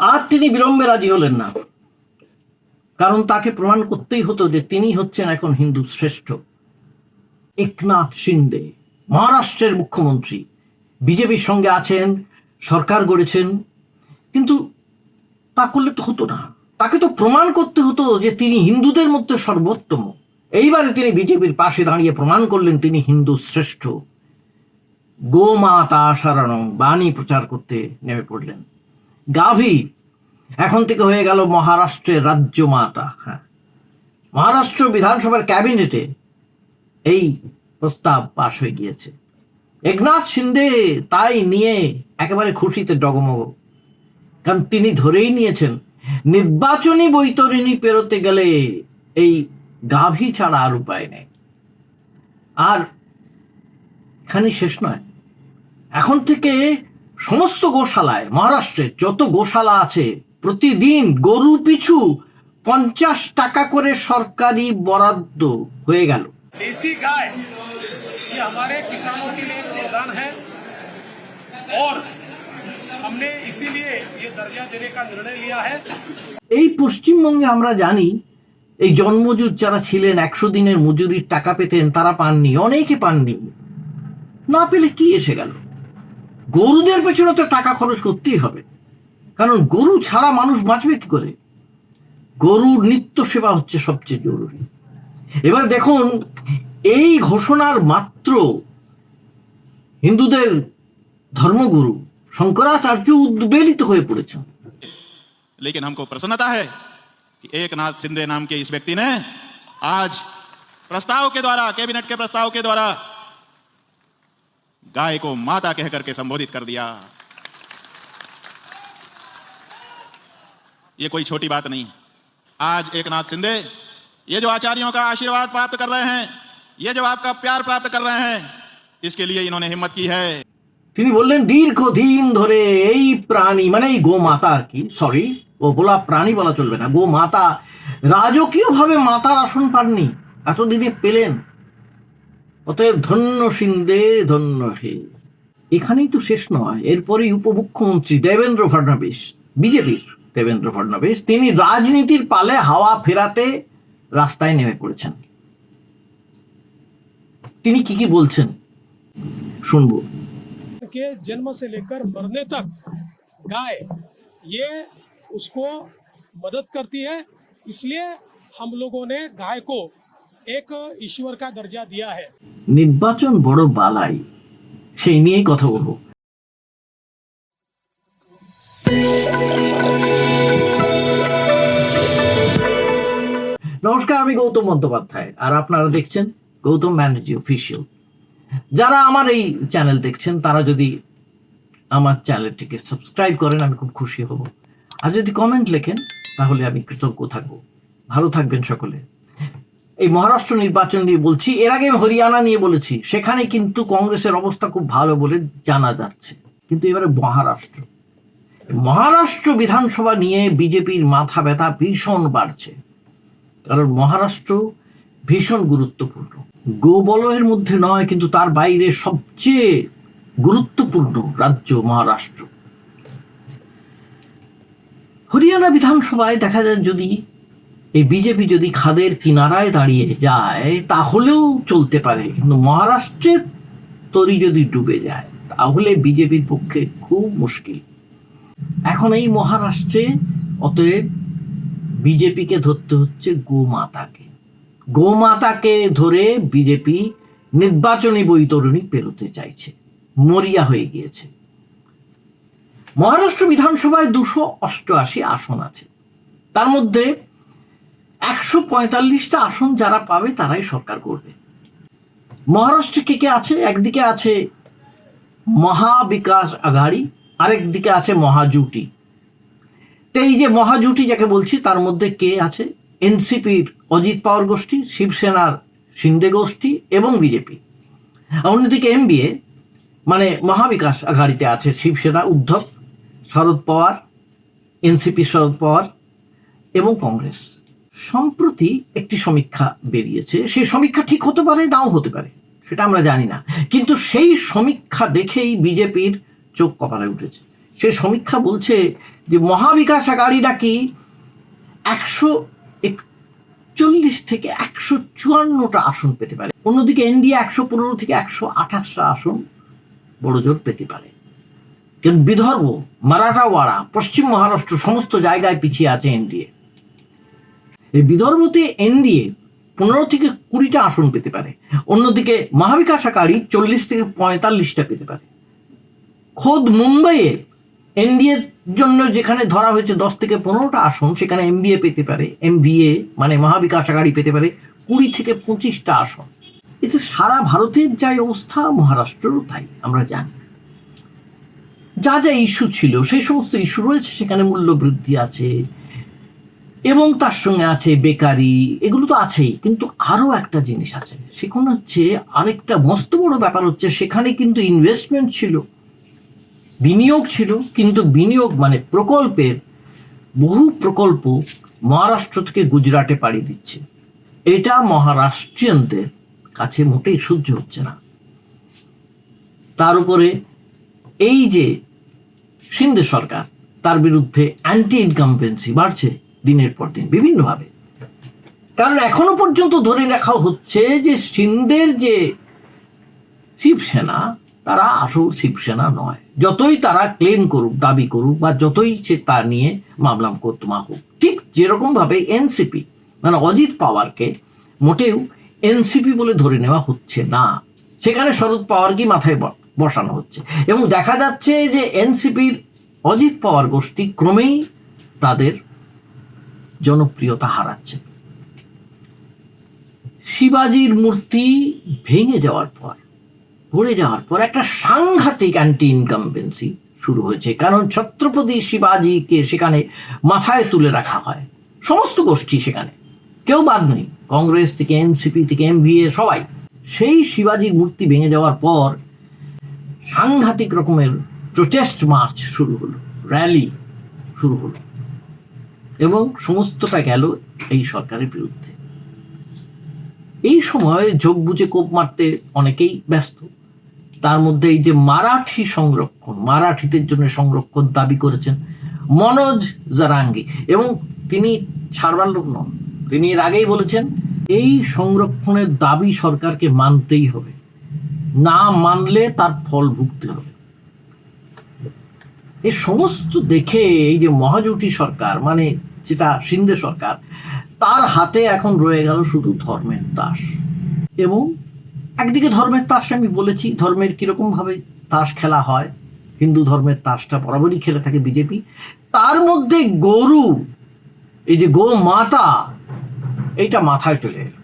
আর তিনি বিলম্বে রাজি হলেন না। কারণ তাকে প্রমাণ করতেই হতো যে তিনি হচ্ছেন এখন হিন্দু শ্রেষ্ঠ। একনাথ শিন্ডে, মহারাষ্ট্রের মুখ্যমন্ত্রী। বিজেপির সঙ্গে আছেন, সরকার গড়েছেন। কিন্তু তা করলে তো হতো না। তাকে তো প্রমাণ করতে হতো যে তিনি হিন্দুদের মধ্যে সর্বোত্তম। এইবারে তিনি বিজেপির পাশে দাঁড়িয়ে প্রমাণ করলেন তিনি হিন্দু শ্রেষ্ঠ। গোমাতা সারানো বাণী প্রচার করতে নেমে পড়লেন। গাভী এখন থেকে হয়ে গেল মহারাষ্ট্রের রাজ্য মাতা হ্যাঁ। মহারাষ্ট্র বিধানসভার ক্যাবিনেটে এই প্রস্তাব পাশ হয়ে গিয়েছে। একনাথ শিন্দে তাই নিয়ে একেবারে খুশিতে ডগমগ। কারণ তিনি ধরেই নিয়েছেন, নির্বাচনী বৈতরণী পেরোতে গেলে এই গাভী ছাড়া আর উপায় নেই। আর এখানে শেষ নয়। এখন থেকে সমস্ত গোশালায় মহারাষ্ট্রের যত গোশালা আছে প্রতিদিন গরু পিছু পঞ্চাশ টাকা করে সরকারি বরাদ্দ হয়ে গেল देसी गाय ये हमारे किसानों के लिए एक वरदान है और हमने इसीलिए ये दर्जा देने का निर्णय लिया है এই পশ্চিমবঙ্গে আমরা জানি এই জন্মজুর যারা ছিলেন একশো দিনের মজুরির টাকা পেতেন তারা পাননি অনেকে পাননি না পেলে কি এসে গেল গরুদের পেছনে তো টাকা খরচ করতেই হবে কারণ গরু ছাড়া মানুষ বাঁচবে কি করে গরুর নিত্য সেবা হচ্ছে সবচেয়ে জরুরি এবার দেখুন এই ঘোষণার মাত্র হিন্দুদের ধর্মগুরু শঙ্করাচার্য উদ্বেলিত হয়ে পড়েছেন लेकिन हमको प्रसन्नता है कि एक नाथ सिंधे नाम के इस व्यक्ति ने आज प्रस्ताव के द्वारा कैबिनेट के प्रस्ताव के द्वारा गाय को माता कह करके संबोधित कर दिया ये कोई छोटी बात नहीं आज एक नाथ सिंधे ये जो आचार्यों का आशीर्वाद प्राप्त कर रहे हैं ये जो आपका प्यार प्राप्त कर रहे हैं इसके लिए इन्होंने हिम्मत की है তিনি বললেন দীর্ঘদিন ধরে এই প্রাণী মানে এই গোমাতা আর কি সরি ও বলা প্রাণী বলা চলবে না গোমাতা রাজকীয়ভাবে মাতার আসন পাননি এতদিনে পেলেন অতএব ধন্য সিন্দে ধন্য হে এখানেই তো শেষ নয় এরপরেই উপমুখ্যমন্ত্রী দেবেন্দ্র ফডনবিস বিজেপির দেবেন্দ্র ফডনবিস তিনি রাজনীতির পালে হাওয়া ফেরাতে রাস্তায় নেমে পড়েছেন তিনি কি কি বলছেন শুনবো के जन्म से लेकर मरने तक गाय ये उसको मदद करती है इसलिए हम लोगों ने गाय को এক ঈশ্বর কা দরজা দিয়া হে নির্বাচন বড় বালাই। সেই নিয়েই কথা বলব। নমস্কার, আমি গৌতম বন্দ্যোপাধ্যায়। আর আপনারা দেখছেন গৌতম ব্যানার্জি অফিসিয়াল যারা আমার এই চ্যানেল দেখছেন, তারা যদি আমার চ্যানেলটিকে সাবস্ক্রাইব করেন, আমি খুব খুশি হব। আর যদি কমেন্ট লেখেন, তাহলে আমি কৃতজ্ঞ থাকব। ভালো থাকবেন সকলে। এই মহারাষ্ট্র নির্বাচন নিয়ে বলছি, এর আগে হরিয়ানা নিয়ে বলেছি, সেখানে কিন্তু কংগ্রেসের অবস্থা খুব ভালো বলে জানা যাচ্ছে। কিন্তু এবারে মহারাষ্ট্র। মহারাষ্ট্র বিধানসভা নিয়ে বিজেপির মাথা ব্যথা ভীষণ বাড়ছে। কারণ মহারাষ্ট্র ভীষণ গুরুত্বপূর্ণ। গোবলয়ের মধ্যে নয়, কিন্তু তার বাইরে সবচেয়ে গুরুত্বপূর্ণ রাজ্য মহারাষ্ট্র। হরিয়ানা বিধানসভায় দেখা যায় যদি এই বিজেপি যদি খাদের কিনারায় দাঁড়িয়ে যায়, তাহলেও চলতে পারে। কিন্তু মহারাষ্ট্রের তরি যদি ডুবে যায়, তাহলে বিজেপির পক্ষে খুব মুশকিল। এখন এই মহারাষ্ট্রে, অতএব বিজেপিকে ধরতে হচ্ছে গোমাতাকে। গোমাতাকে ধরে বিজেপি নির্বাচনী বৈতরণী পেরোতে চাইছে। মরিয়া হয়ে গিয়েছে। মহারাষ্ট্র বিধানসভায় দুশো অষ্টআশি আসন আছে। তার মধ্যে একশো পঁয়তাল্লিশটা আসন যারা পাবে তারাই সরকার করবে। মহারাষ্ট্রে কে কে আছে? একদিকে আছে মহাবিকাশ আঘাড়ি, আরেকদিকে আছে মহাজুটি। তো এই যে মহাজুটি যাকে বলছি, তার মধ্যে কে আছে? এনসিপির অজিত পাওয়ার গোষ্ঠী, শিবসেনার শিন্দে গোষ্ঠী এবং বিজেপি। অন্যদিকে এমবিএ মানে মহাবিকাশ আঘাড়িতে আছে শিবসেনা, উদ্ধব, শরদ পাওয়ার, এনসিপি শরদ পাওয়ার এবং কংগ্রেস। সম্প্রতি একটি সমীক্ষা বেরিয়েছে। সেই সমীক্ষা ঠিক হতে পারে, নাও হতে পারে, সেটা আমরা জানি না। কিন্তু সেই সমীক্ষা দেখেই বিজেপির চোখ কপালে উঠেছে। সে সমীক্ষা বলছে যে, মহাবিকাশ আগাড়ি নাকি একশো একচল্লিশ থেকে একশো চুয়ান্নটা আসন পেতে পারে? অন্যদিকে এনডিএ একশো পনেরো থেকে একশো আঠাশটা আসন বড় জোর পেতে পারে। কিন্তু বিদর্ভ, মারাঠাওয়াড়া, পশ্চিম মহারাষ্ট্র, সমস্ত জায়গায় পিছিয়ে আছে এনডিএ। বিদর্ভতে এনডিএ পনেরো থেকে কুড়িটা আসন পেতে পারে। অন্যদিকে মহাবিকাশ আকারী চল্লিশ থেকে পঁয়তাল্লিশটা পেতে পারে। খোদ মুম্বাইয়ে এনডিএর জন্য যেখানে ধরা হয়েছে দশ থেকে পনেরোটা আসন, সেখানে এমবিএ পেতে পারে, এমবিএ মানে মহাবিকাশ আগাড়ি পেতে পারে কুড়ি থেকে পঁচিশটা আসন। এতে সারা ভারতের যাই অবস্থা, মহারাষ্ট্রেরও তাই, আমরা জানি। যা যা ইস্যু ছিল, সেই সমস্ত ইস্যু রয়েছে, সেখানে মূল্য বৃদ্ধি আছে। এবং তার সঙ্গে আছে বেকারি, এগুলো তো আছেই, কিন্তু আরও একটা জিনিস আছে। সেখানে হচ্ছে আরেকটা মস্ত বড় ব্যাপার হচ্ছে, সেখানে কিন্তু ইনভেস্টমেন্ট ছিল, বিনিয়োগ ছিল, কিন্তু বিনিয়োগ মানে প্রকল্পের বহু প্রকল্প মহারাষ্ট্র থেকে গুজরাটে পাড়ি দিচ্ছে। এটা মহারাষ্ট্রিয়ানদের কাছে মোটেই সহ্য হচ্ছে না। তার উপরে এই যে সিন্ধে সরকার, তার বিরুদ্ধে অ্যান্টি ইনকামপেন্সি বাড়ছে দিনের পর দিন, বিভিন্নভাবে। কারণ এখনও পর্যন্ত ধরে রাখা হচ্ছে যে সিন্ধের যে শিবসেনা, তারা আসল শিবসেনা নয়। যতই তারা ক্লেম করুক, দাবি করুক, বা যতই সে তা নিয়ে মামলা মোকদ্দমা হোক ঠিক যেরকম ভাবে এনসিপি মানে অজিত পাওয়ারকে মোটেও এনসিপি বলে ধরে নেওয়া হচ্ছে না। সেখানে শরদ পাওয়ারকেই মাথায় বসানো হচ্ছে। এবং দেখা যাচ্ছে যে এনসিপির অজিত পাওয়ার গোষ্ঠী ক্রমেই তাদের জনপ্রিয়তা হারাচ্ছে। শিবাজির মূর্তি ভেঙে যাওয়ার পর পড়ে যাওয়ার পর একটা সাংঘাতিক অ্যান্টি ইনকামবেন্সি শুরু হয়েছে। কারণ ছত্রপতি শিবাজিকে সেখানে মাথায় তুলে রাখা হয়। সমস্ত গোষ্ঠী সেখানে। কেউ বাদ নেই। কংগ্রেস থেকে, এনসিপি থেকে এমভিএ সবাই। সেই শিবাজির মূর্তি ভেঙে যাওয়ার পর সাংঘাতিক রকমের প্রোটেস্ট মার্চ শুরু হলো। র্যালি শুরু হলো। এবং সমস্তটা গেল এই সরকারের বিরুদ্ধে। এই সময় যোগ বুঝে কোপ মারতে অনেকেই ব্যস্ত। তার মধ্যে এই যে মারাঠি সংরক্ষণ, মারাঠিদের জন্য সংরক্ষণ দাবি করেছেন মনোজ জারাঙ্গি এবং তিনি ছাড়বার লোক নন। তিনি এর আগেই বলেছেন, এই সংরক্ষণের দাবি সরকারকে মানতেই হবে। না মানলে তার ফল ভুগতে হবে। এই সমস্ত দেখে এই যে মহাজোটি সরকার মানে যেটা সিন্ধে সরকার, তার হাতে এখন রয়ে গেল শুধু ধর্মের তাস এবং একদিকে ধর্মের তাস আমি বলেছি, ধর্মের কীরকম ভাবে তাস খেলা হয়, হিন্দু ধর্মের তাসটা বরাবরই খেলে থাকে বিজেপি, তার মধ্যে গরু, এই যে গো মাতা, এইটা মাথায় চলে এলো।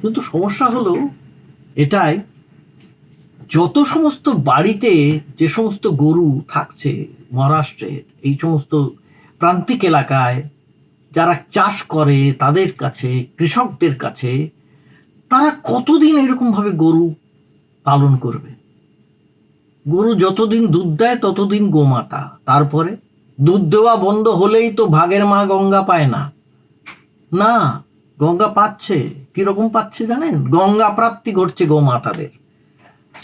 কিন্তু সমস্যা হলো এটাই, যত সমস্ত বাড়িতে যে সমস্ত গরু থাকছে, মহারাষ্ট্রের, এই সমস্ত প্রান্তিক এলাকায় যারা চাষ করে তাদের কাছে, কৃষকদের কাছে, তারা কতদিন এরকমভাবে গরু পালন করবে? গরু যতদিন দুধ দেয়, ততদিন গোমাতা। তারপরে দুধ দেওয়া বন্ধ হলেই তো ভাগের মা গঙ্গা পায় না। না, গঙ্গা পাচ্ছে। কীরকম পাচ্ছে জানেন? গঙ্গা প্রাপ্তি ঘটছে গোমাতাদের।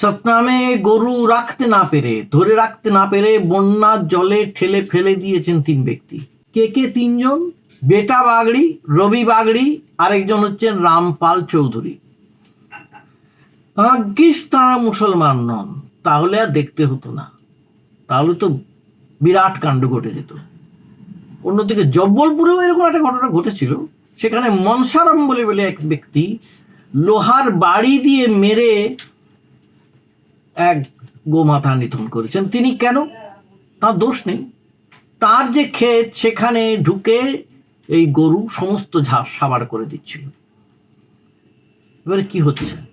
সতনামে গরু রাখতে না পেরে, ধরে রাখতে না পেরে বন্যার জলে ঠেলে ফেলে দিয়েছেন তিন ব্যক্তি। কে কে তিনজন? বেটা বাগড়ি, রবি বাগড়ি, আরেকজন হচ্ছেন রামপাল চৌধুরী। ভাগ্যিস তারা মুসলমান নন, তাহলে আর দেখতে হতো না। তাহলে তো বিরাট কাণ্ড ঘটে যেত। অন্যদিকে জব্বলপুরেও এরকম একটা ঘটনা ঘটেছিল। সেখানে মনসারাম বলে বলে এক ব্যক্তি লোহার বাড়ি দিয়ে মেরে এক গোমাতা নিধন করেছেন। তিনি কেন? তার দোষ নেই। তার যে ক্ষেত, সেখানে ঢুকে এই গরু সমস্ত ঝাড় সাবার করে দিচ্ছিল। এবারে কি হচ্ছে?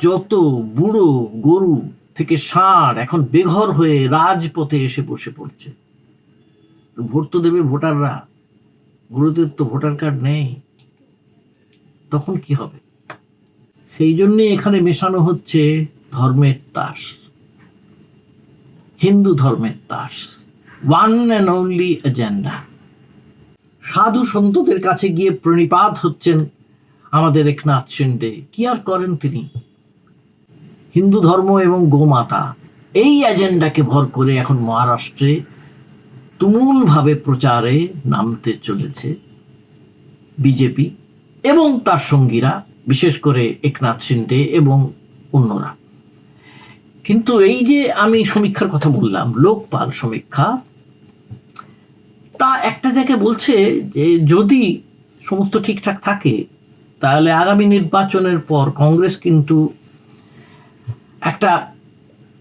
যত বুড়ো গরু থেকে ষাঁড় এখন বেঘর হয়ে রাজপথে এসে বসে পড়ছে। ভোট তো দেবে ভোটাররা। গুরুদের তো ভোটার কার্ড নেই। তখন কি হবে? সেই জন্যে এখানে মেশানো হচ্ছে ধর্মের তাস। হিন্দু ধর্মের তাস। ওয়ান অ্যান্ড অনলি এজেন্ডা সাধু সন্তদের কাছে গিয়ে প্রণিপাত হচ্ছেন আমাদের একনাথ শিন্ডে। কি আর করেন তিনি? হিন্দু ধর্ম এবং গোমাতা, এই এজেন্ডাকে ভর করে এখন মহারাষ্ট্রে তুমুলভাবে প্রচারে নামতে চলেছে বিজেপি এবং তার সঙ্গীরা, বিশেষ করে একনাথ শিন্ডে এবং অন্যরা। কিন্তু এই যে আমি সমীক্ষার কথা বললাম, লোকপাল সমীক্ষা, তা একটা জায়গায় বলছে যে যদি সমস্ত ঠিকঠাক থাকে, তাহলে আগামী নির্বাচনের পর কংগ্রেস কিন্তু একটা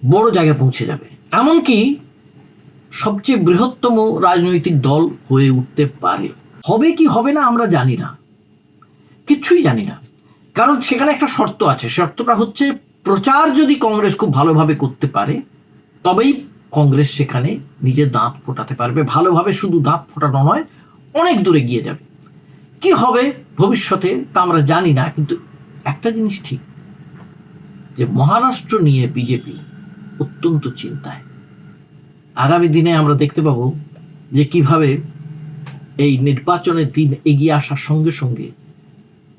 বড় জায়গায় পৌঁছে যাবে। এমনকি সবচেয়ে বৃহত্তম রাজনৈতিক দল হয়ে উঠতে পারে। হবে কি হবে না আমরা জানি না। কিচ্ছুই জানি না। কারণ সেখানে একটা শর্ত আছে। শর্তটা হচ্ছে প্রচার যদি কংগ্রেস খুব ভালোভাবে করতে পারে, তবেই কংগ্রেস সেখানে নিজের দাঁত ফোটাতে পারবে। ভালোভাবে শুধু দাঁত ফোটানো নয়, অনেক দূরে গিয়ে যাবে। কি হবে ভবিষ্যতে তা আমরা জানি না, কিন্তু একটা জিনিস ঠিক, যে মহারাষ্ট্র নিয়ে বিজেপি অত্যন্ত চিন্তায়। আগামী দিনে আমরা দেখতে পাবো যে কীভাবে এই নির্বাচনের দিন এগিয়ে আসার সঙ্গে সঙ্গে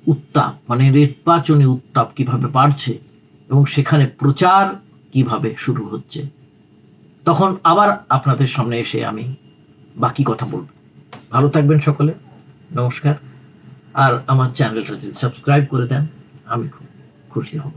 উত্তাপ মানে নির্বাচনী উত্তাপ কীভাবে বাড়ছে এবং সেখানে প্রচার কীভাবে শুরু হচ্ছে? তখন আবার আপনাদের সামনে এসে আমি বাকি কথা বলব। ভালো থাকবেন সকলে। নমস্কার। আর আমার চ্যানেলটা যদি সাবস্ক্রাইব করে দেন, আমি খুব খুশি হব।